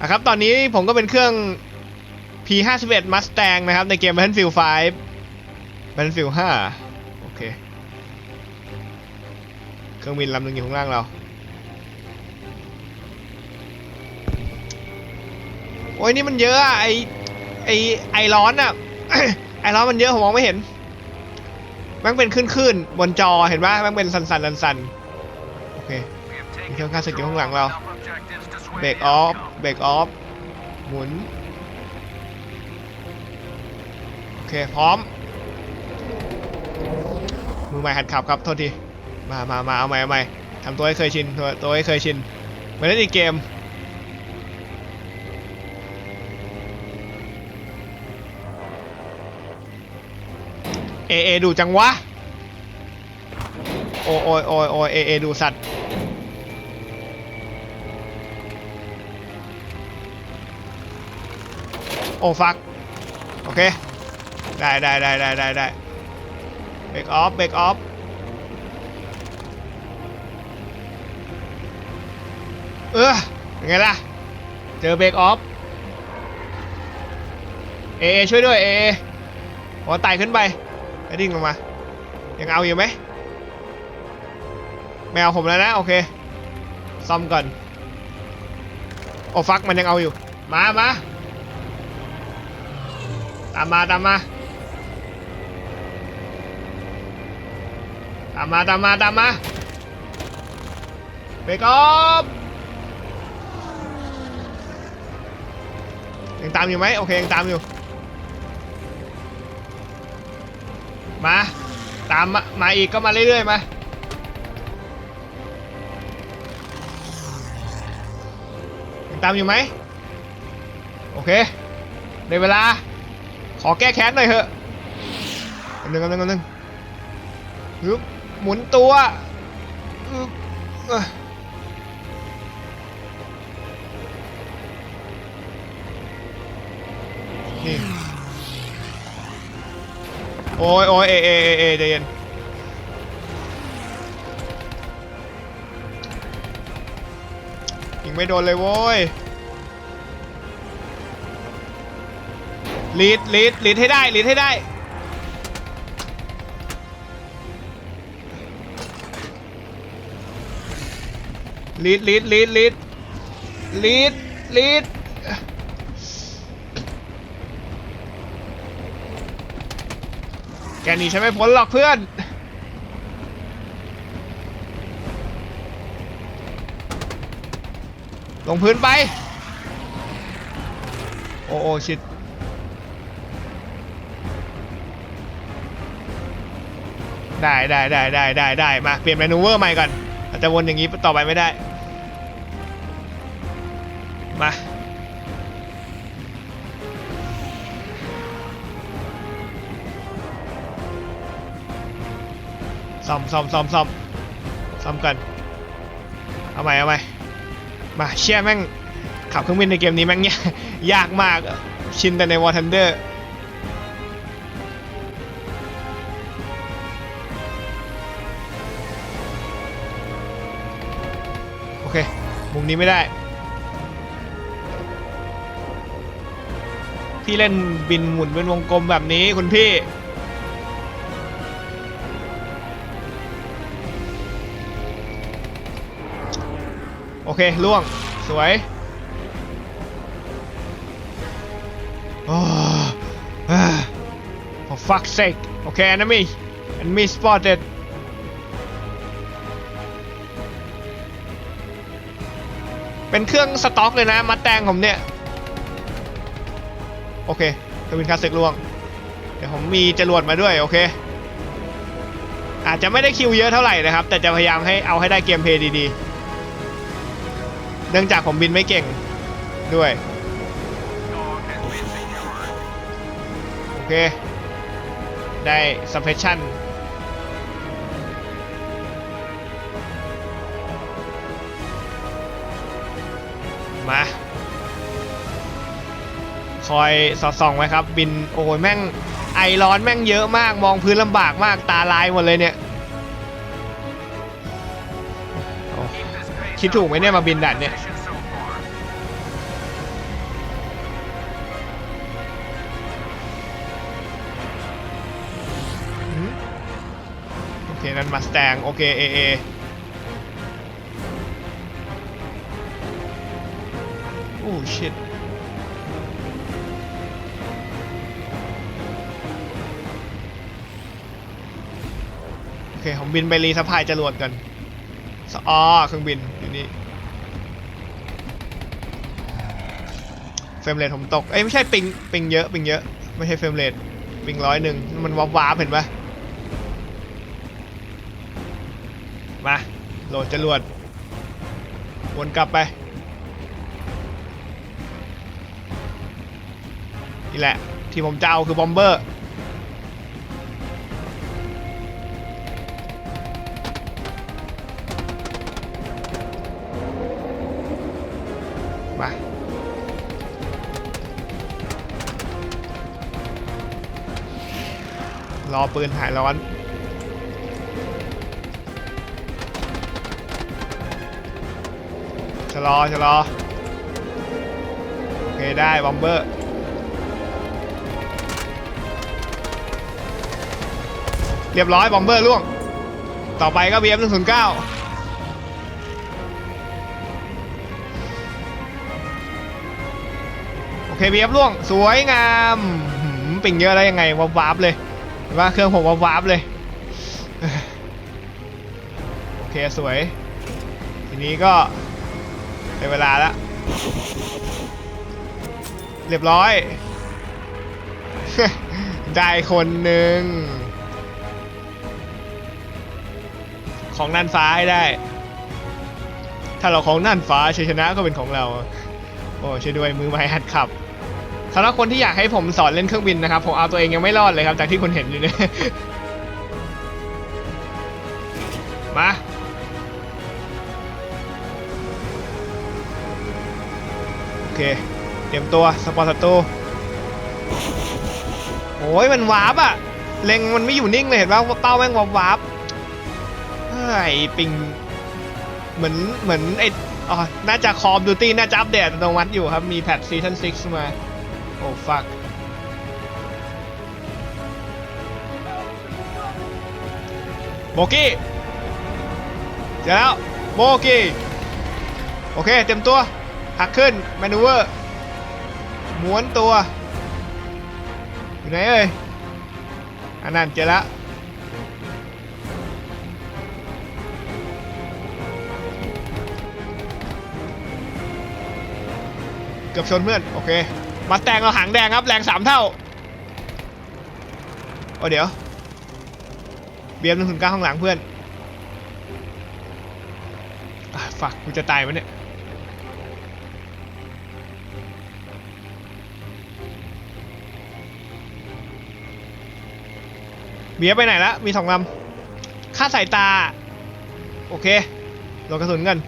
นะครับตอนนี้ผมก็เป็นเครื่อง P51 Mustang นะครับ ในเกม Battlefield 5 Battlefield 5 โอเค เครื่องบินลำหนึ่งอยู่ข้างล่างเรา โอ้ยนี่มันเยอะอะไอไอไอร้อนอะไอร้อนมันเยอะผมมองไม่เห็น มันเป็นขึ้นๆบนจอเห็นปะมันเป็นสันๆสันๆโอเคมีเครื่องฆ่าศึกอยู่ข้างหลังเรา เบรกออฟ เบรกออฟ หมุน โอเค พร้อม มือใหม่หัดขับครับ โทษที มามามาเอาใหม่เอาใหม่ทำตัวให้เคยชิน ตัวตัวให้เคยชินเหมือนเล่นอีกเกม เอเอดูจังวะ โอโอยโอยโอยเอเอดูสัตว์ โอ้ฟัก โอเค ได้ได้ได้ได้ได้ได้เบรกออฟเบรกออฟเออเป็นไงล่ะ เจอเบรกออฟเอเอช่วยด้วยเอเอหัวไต่ขึ้นไปแล้วดิ่งลงมา ยังเอาอยู่ไหมไม่เอาผมแล้วนะ โอเค ซ่อมก่อน โอ้ฟักมันยังเอาอยู่ มามา ตามมาตามมาตามมาตามมาตามมาเบรกออฟยังตามอยู่ไหมโอเคยังตามอยู่ มาตามมามาอีกก็มาเรื่อยๆมายังตามอยู่ไหมโอเคได้เวลา ขอแก้แค้นหน่อยเถอะนหนึ่งนหนึ่งนหนึ่งฮึบหมุนตัวอึ๊บเอ้อนี่โอ้ยโอ้ยเอเอเอเอใจเย็นยิงไม่โดนเลยโว้ย ลีดลีดลีดให้ได้ลีดให้ได้ ลีดลีดลีดลีดลีดลีดแกนี่ฉันไม่พ้นหรอกเพื่อน ลงพื้นไป โอ้โอ้ชิด ได้ได้ได้ได้ได้ได้มาเปลี่ยนเมนูเวอร์ใหม่ก่อนอาจจะวนอย่างนี้ต่อไปไม่ได้ มาซ่อมซ่อมซ่อมซ่อมซ่อมกันเอาใหม่เอาใหม่มาเชี่ยแม่งขับเครื่องบินในเกมนี้แม่งยากยากมากชินแต่ในวอร์ทันเดอร์ มุมนี้ไม่ได้ พี่เล่นบินหมุนเป็นวงกลมแบบนี้คุณพี่ โอเคล่วง สวยโอ้อ่า for fuck's sake โอเค enemy enemy spotted เป็นเครื่องสต็อกเลยนะมาแตงผมเนี่ย โอเคเครื่องบินคาสสิกล่วง เดี๋ยวผมมีจรวดมาด้วยโอเค อาจจะไม่ได้คิวเยอะเท่าไหร่นะครับ แต่จะพยายามให้เอาให้ได้เกมเพย์ดีๆ เนื่องจากผมบินไม่เก่งด้วย โอเค ได้ suppression มาคอยสอดส่องไว้ครับ บินโอ้ยแม่งไอร้อนแม่งเยอะมากมองพื้นลำบากมากตาลายหมดเลยเนี่ยคิดถูกไหมเนี่ยมาบินดันเนี่ยโอเค นั้นมาสแตงโอเคเอเอ ชิตโอเค ผมบินไปรีสะพายจรวดกันสอ๋อเครื่องบินอยู่นี่เฟรมเรทผมตก เอ้ยไม่ใช่ปิงปิงเยอะปิงเยอะไม่ใช่เฟรมเรทปิงร้อยหนึ่งมันวับวาบเห็นปะมาโหลดจรวดวนกลับไป นี่แหละ ที่ผมจะเอาคือบอมเบอร์ มา รอปืนหายร้อนชะลอชะลอโอเคได้บอมเบอร์ เรียบร้อยบอมเบอร์ล่วง ต่อไปก็ BF 109โอเค BF ล่วง สวยงามปิ่งเยอะแล้ยังไงวับวับเลยว่าเครื่องผมวับวับเลย โอเค สวย ทีนี้ก็ได้เวลาแล้ว เรียบร้อย ได้คนหนึ่ง ของน่านฟ้าให้ได้ ถ้าเราของน่านฟ้าชัยชนะก็เป็นของเรา โอ้ช่วยด้วยมือไม้หัดขับสำหรับคนที่อยากให้ผมสอนเล่นเครื่องบินนะครับผมเอาตัวเองยังไม่รอดเลยครับจากที่คุณเห็นอยู่เนี่ยมาโอเค เตรียมตัวสปอร์ตศัตรูโอ้ยมันวาร์ปอะเล็งมันไม่อยู่นิ่งเลยเห็นป่ะเป้าแม่งวาร์ป วาร์ปเฮ้ยปิงเหมือนเหมือนไออ๋อน่าจะคอมดูตี้น่าจะอัปเดตอัตโนมัติอยู่ครับ มีแพทซีซั่น6มา โอ้ฟักโบกี้เจอแล้วโบกี้โอเค เต็มตัว หักขึ้นแมนูเวอร์ม้วนตัว อยู่ไหนเอ่ยอันนั้นเจอแล้ว กือบชนเพื่อน โอเค มาแตงเราหางแดงครับ แรงสามเท่า โอ้เดี๋ยว เบียมหนึ่งถึงเก้าข้างหลังเพื่อนอฝักกูจะตายมันเนี่ย เบียร์ไปไหนละมีสองลำค่าสายตา โอเคโดกระสุนกัน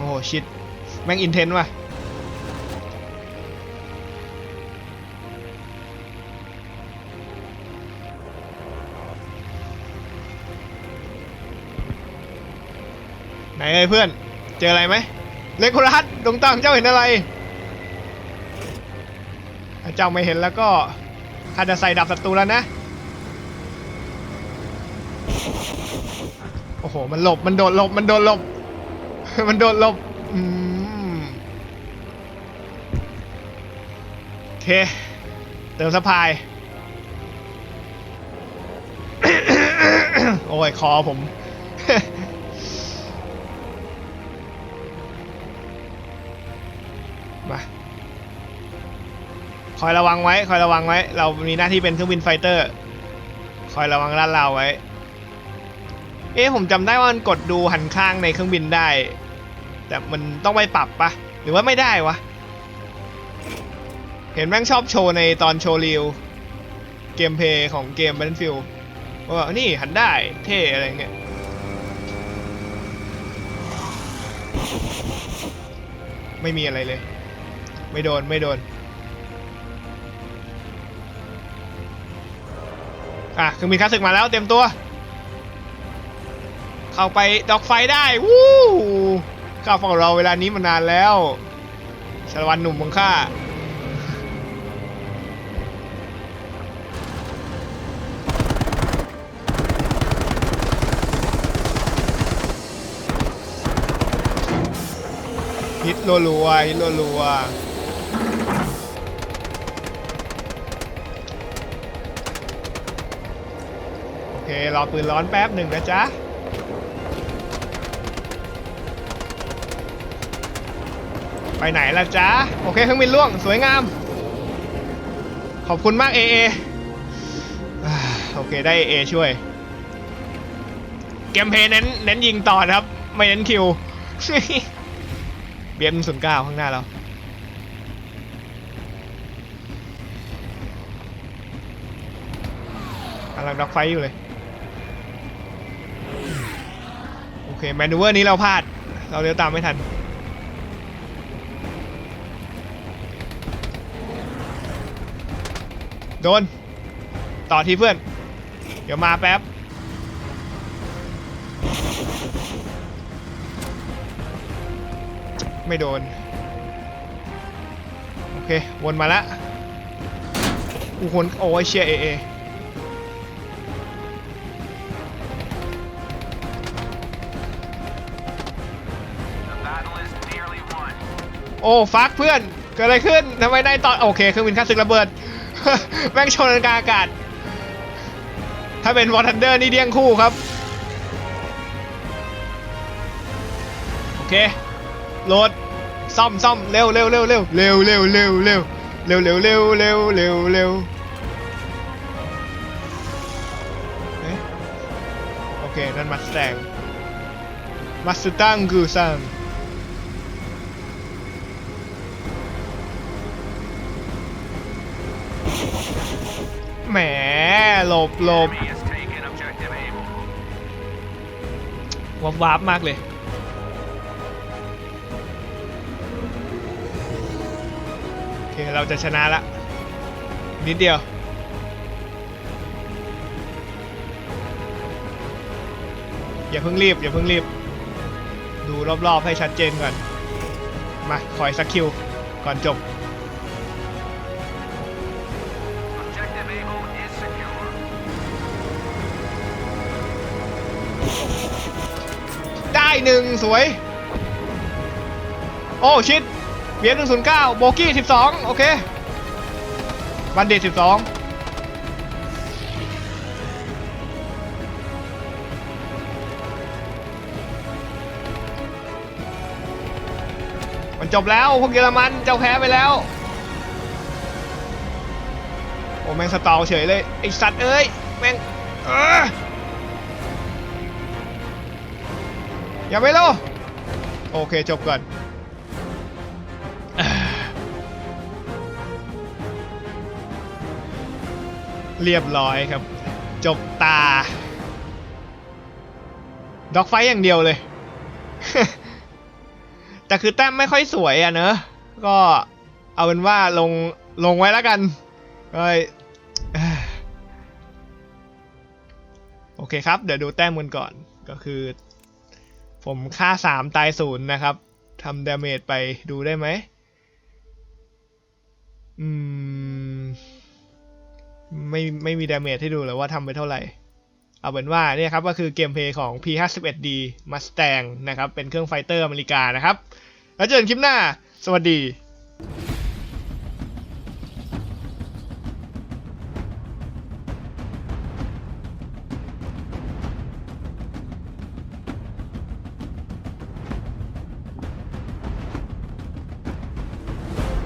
โอ้ชิต แม่งอินเทนว่ะไหนเอ้ยเพื่อน เจออะไรไหมเลโครัสดวงตาของเจ้าเห็นอะไรถ้าเจ้าไม่เห็นแล้วก็ข้าจะใส่ดับศัตรูแล้วนะ โอ้โห มันหลบ มันโดดหลบ มันโดดหลบ มันโดดหลบ อืม เค เติมสะพาย โอ้ย คอผม มาคอยระวังไว้ คอยระวังไว้ เรามีหน้าที่เป็นเครื่องบินไฟเตอร์ คอยระวังลาดเราไว้ เอ๊ะ ผมจำได้ว่ามันกดดูหันข้างในเครื่องบินได้ แต่มันต้องไปปรับปะหรือว่าไม่ได้วะ เห็นแม่งชอบโชว์ในตอนโชว์รีวเกมเพย์ของเกม Battlefield ว่านี่หันได้เท่อะไรเงี้ยไม่มีอะไรเลย ไม่โดนไม่โดน อะคืองบินคลาสสิกมาแล้วเต็มตัว เข้าไปดอกไฟได้ วู้ข้าเฝ้ารอเวลานี้มานานแล้วชาลวันหนุ่มของข้า ฮิตรัวๆฮิตรัวๆโอเครอปืนร้อนแป๊บหนึ่งนะจ๊ะไปไหนล่ะจ๊ะ โอเคเครื่องบินล่วง สวยงาม ขอบคุณมากเอเอโอเคได้เอช่วย เกมเพย์เน้นเน้นยิงต่อนะครับ ไม่เน้นคิว เบียมศูนย์เก้าข้างหน้าเรากำลังดักไฟอยู่เลย โอเคแมนูเวอร์นี้เราพลาด เราเลี้ยวตามไม่ทัน โดน ต่อที่เพื่อน เดี๋ยวมาแป๊บ ไม่โดน โอเค วนมาละกูคนโอ้ยเชียเอเอโอ้ฟักเพื่อน เกิดอะไรขึ้นทำไมได้ตอน โอเคเครื่องบินค่าศึกระเบิด แม่งชนกันกลางอากาศ ถ้าเป็นวอร์ทันเดอร์นี่เดี้ยงคู่ครับ โอเค โหลดซ่อมซ่อมเร็วเร็วเร็วเร็วเร็วเร็วเร็วเร็วเร็วเร็วเร็วเร็วเร็วเร็วเอ๊ะโอเค นั่นมัสแตงมัสตังกูซังแหมหลบหลบวับวับมากเลย เราจะชนะละ นิดเดียว อย่าเพิ่งรีบ อย่าเพิ่งรีบ ดูรอบๆให้ชัดเจนก่อน มาคอยสักคิว ก่อนจบ ได้หนึ่งสวย โอ้ ชิด เบียร์หนึ่งศูนย์เก้าโบกี้สิบสองโอเค บันเดตสิบสองมันจบแล้วพวกเยอรมันเจ้าแพ้ไปแล้ว โอ้แม่งสตอลเฉยเลยไอสัตว์เอ้ยแม่งเอออย่าไปโลโอเคจบก่อน เรียบร้อยครับจบตา ด็อกไฟอย่างเดียวเลย แต่คือแต้มไม่ค่อยสวยอะเนอะ ก็เอาเป็นว่าลงลงไว้แล้วกันก็โอเคครับ เดี๋ยวดูแต้มกันก่อนก็คือ ผมค่า3ตายศูนย์นะครับทำดาเมจไปดูได้ไหมอืม ไม่ไม่มีดาเมจให้ดูเลยว่าทำไปเท่าไหร่ เอาเป็นว่าเนี่ยครับก็คือเกมเพลย์ของ P51D Mustang นะครับ เป็นเครื่องไฟเตอร์อเมริกานะครับ แล้วเจอกันคลิปหน้า สวัสดี